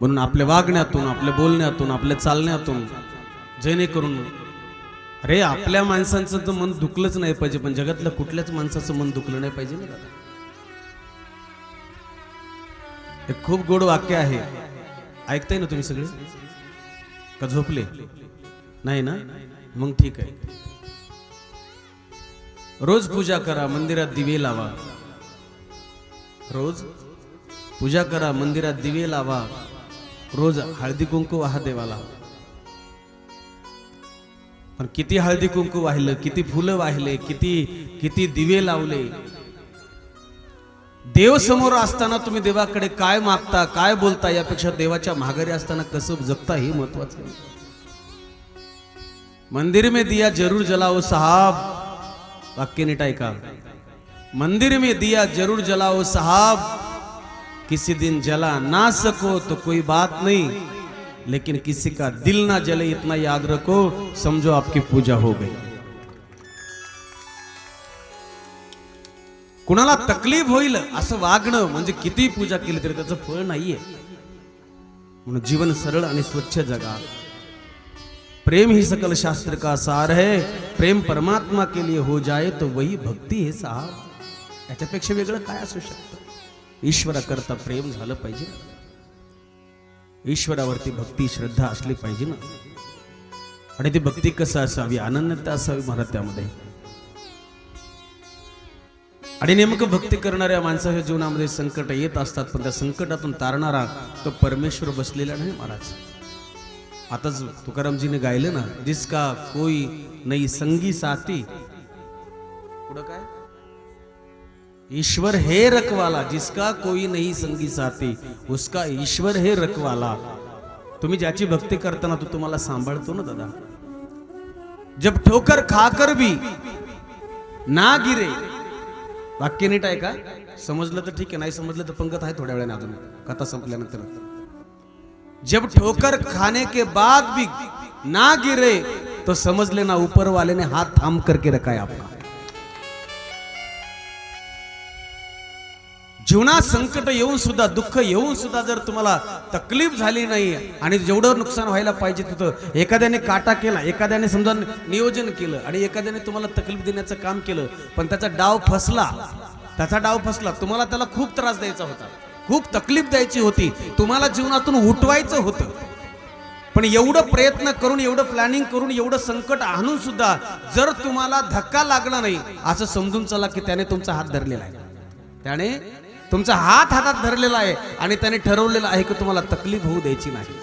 म्हणून आपल्या वागण्यातून आपल्या बोलण्यातून आपल्या चालण्यातून जेणेकरून अरे आपल्या माणसांचं तर मन दुखलंच नाही पाहिजे पण जगातल्या कुठल्याच माणसाचं मन दुखलं नाही पाहिजे ना दादा. एक खूप गोड वाक्य आहे. ऐकताय ना तुम्ही सगळे? का झोपले? नाही ना? मग ठीक आहे. रोज पूजा करा मंदिरात दिवे लावा. रोज पूजा करा मंदिरात दिवे लावा. रोज हळदी कुंकू वाहा देवाला. पण किती हळदी कुंकू वाहिलं किती फुलं वाहिले किती किती दिवे लावले. देव समोर असताना तुम्ही देवाकडे काय मागता काय बोलता यापेक्षा देवाच्या माघारी असताना कसं जगता हे महत्वाचं आहे. मंदिर में दिया जरूर जलाओ साहब वाक्य नीट ऐका. मंदिर में दिया जरूर जलाओ साहब किसी दिन जला ना सको तो कोई बात नहीं। लेकिन किसी का दिल ना जले इतना याद रखो समझो आपकी पूजा हो गई। कुणाला तकलीफ होईल असं वागणं म्हणजे किती पूजा केली तरी त्याचं फळ नाहीये. म्हणून जीवन सरळ आणि स्वच्छ जगा. प्रेम ही सकल शास्त्र का सार है? प्रेम परमात्मा के लिए हो जाए तो वही भक्ती है साहब. याच्यापेक्षा वेगळं काय असू शकतं? ईश्वराकरता प्रेम झालं पाहिजे ना? ईश्वरावरती भक्ती श्रद्धा असली पाहिजे ना? आणि ती भक्ती कसं असावी? अनन्यता असावी महाराज त्यामध्ये. आणि नेमकं भक्ती करणाऱ्या माणसाच्या जीवनामध्ये संकट येत असतात पण त्या संकटातून तारणारा तो परमेश्वर बसलेला नाही महाराज. आताच तुकारामजीने गायलं ना जिसका कोई नई संगी साथी. पुढं काय? ईश्वर है रखवाला जिसका कोई नहीं संगी साथी उसका ईश्वर है रखवाला। तुम्ही ज्याची भक्ती करताना तो तुम्हाला सांभाळतो ना दादा? जब ठोकर खाकर भी ना गिरे। वाक्य नीट आहे का? समजलं तर ठीक आहे नाही समजलं तर पंगत आहे थोड्या वेळाने अजून. कथा संपल्यानंतर. जब ठोकर खाने के बाद भी ना गिरे तो समजले लेना ऊपर वाले ने हाथ थाम करके रखा है आपका। जीवनात संकट येऊन सुद्धा दुःख येऊन सुद्धा जर तुम्हाला तकलीफ झाली नाही आणि जेवढं नुकसान व्हायला पाहिजे तिथं एखाद्याने काटा केला एखाद्याने समजा नियोजन केलं आणि एखाद्याने तुम्हाला तकलीफ देण्याचं काम केलं पण त्याचा डाव फसला त्याचा डाव फसला तुम्हाला त्याला खूप त्रास द्यायचा होता खूप तकलीफ द्यायची होती तुम्हाला जीवनातून उठवायचं होतं. पण एवढं प्रयत्न करून एवढं प्लॅनिंग करून एवढं संकट आणून सुद्धा जर तुम्हाला धक्का लागला नाही असं समजून चला की त्याने तुमचा हात धरलेला आहे. त्याने तुमचा हात हातात धरलेला आहे आणि त्याने ठरवलेलं आहे की तुम्हाला तकलीफ होऊ द्यायची नाही.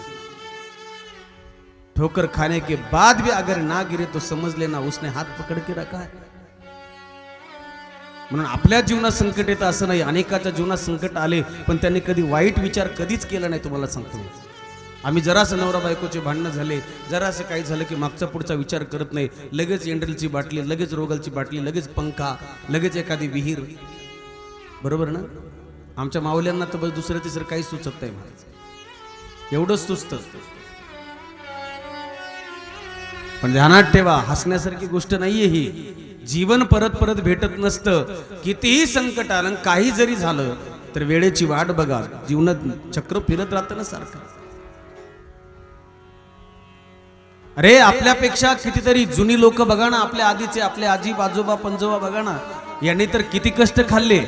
ठोकर खाने के बाद भी अगर ना गिरे तो समज लेना उसने हात पकड के रखा है. म्हणून आपल्या जीवनात संकट येतं असं नाही. अनेकाच्या जीवनात संकट आले पण त्यांनी कधी वाईट विचार कधीच केला नाही तुम्हाला सांगतो आम्ही जरासं नवरा बायकोचे भांडणं झाले जरासं काही झालं की मागचा पुढचा विचार करत नाही. लगेच एंड्रिलची बाटली लगेच रोगलची बाटली लगेच पंखा लगेच एखादी विहीर. बरोबर ना? आमच्या माऊल्यांना तर बस दुसरं तिसरं काही सुचत नाही महाराज एवढंच सुचत. पण ध्यानात ठेवा हसण्यासारखी गोष्ट नाहीये ही. जीवन परत परत भेटत नसतं. कितीही संकट आलं आणि काही जरी झालं तर वेळेची वाट बघा. जीवनात चक्र फिरत राहतं ना सारखं. अरे आपल्यापेक्षा कितीतरी जुनी लोक बघा ना. आपल्या आधीचे आपले आजी आजोबा पंजोबा बघा ना. यांनी तर किती कष्ट खाल्ले.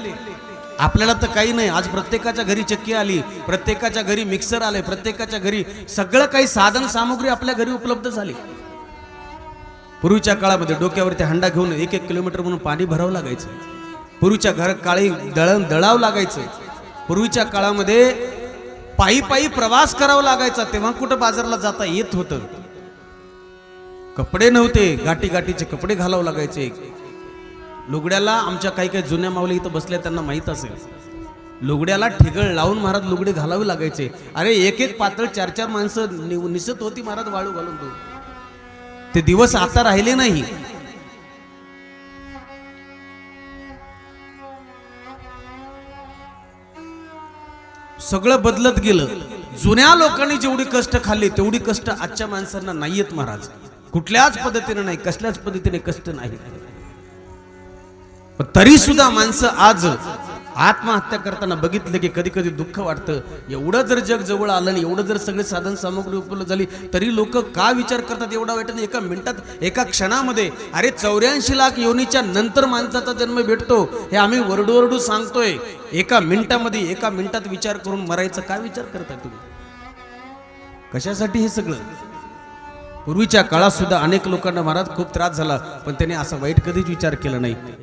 आपल्याला तर काही नाही. आज प्रत्येकाच्या घरी चक्की आली प्रत्येकाच्या घरी मिक्सर आले प्रत्येकाच्या घरी सगळं काही साधन सामुग्री आपल्या घरी उपलब्ध झाली. पूर्वीच्या काळामध्ये डोक्यावरती हंडा घेऊन एक एक किलोमीटर म्हणून पाणी भरावं लागायचं. पूर्वीच्या घर काळी दळण दळावं लागायचं. पूर्वीच्या काळामध्ये पायी पायी प्रवास करावा लागायचा तेव्हा कुठं बाजारला जाता येत होतं. कपडे नव्हते गाठी गाठीचे कपडे घालावं लागायचे. लुगड्याला आमच्या काही काही जुन्या माऊली इथं बसल्या त्यांना माहीत असेल. लुगड्याला ठिगळ लावून महाराज लुगडे घालावे लागायचे. अरे एक एक पातळ चार चार माणसं निसत होती महाराज वाळू घालून तो. ते दिवस आता राहिले नाही. सगळं बदलत गेलं. जुन्या लोकांनी जेवढी कष्ट खाल्ली तेवढी कष्ट आजच्या माणसांना नाहीयेत महाराज. कुठल्याच पद्धतीने नाही कसल्याच पद्धतीने कष्ट नाही. पण तरी सुद्धा माणसं आज आत्महत्या करताना बघितलं की कधी कधी दुःख वाटतं. एवढं जर जग जवळ आलं आणि एवढं जर सगळे साधन सामग्री उपलब्ध झाली तरी लोक का विचार करतात एवढा वाईट नाही एका मिनिटात एका क्षणामध्ये अरे चौऱ्याऐंशी लाख योनीच्या नंतर माणसाचा जन्म भेटतो हे आम्ही वरडू सांगतोय. एका मिनिटामध्ये एका मिनिटात विचार करून मरायचा काय विचार करताय तुम्ही? कशासाठी हे सगळं? पूर्वीच्या काळात सुद्धा अनेक लोकांना महाराज खूप त्रास झाला पण त्यांनी असा वाईट कधीच विचार केला नाही.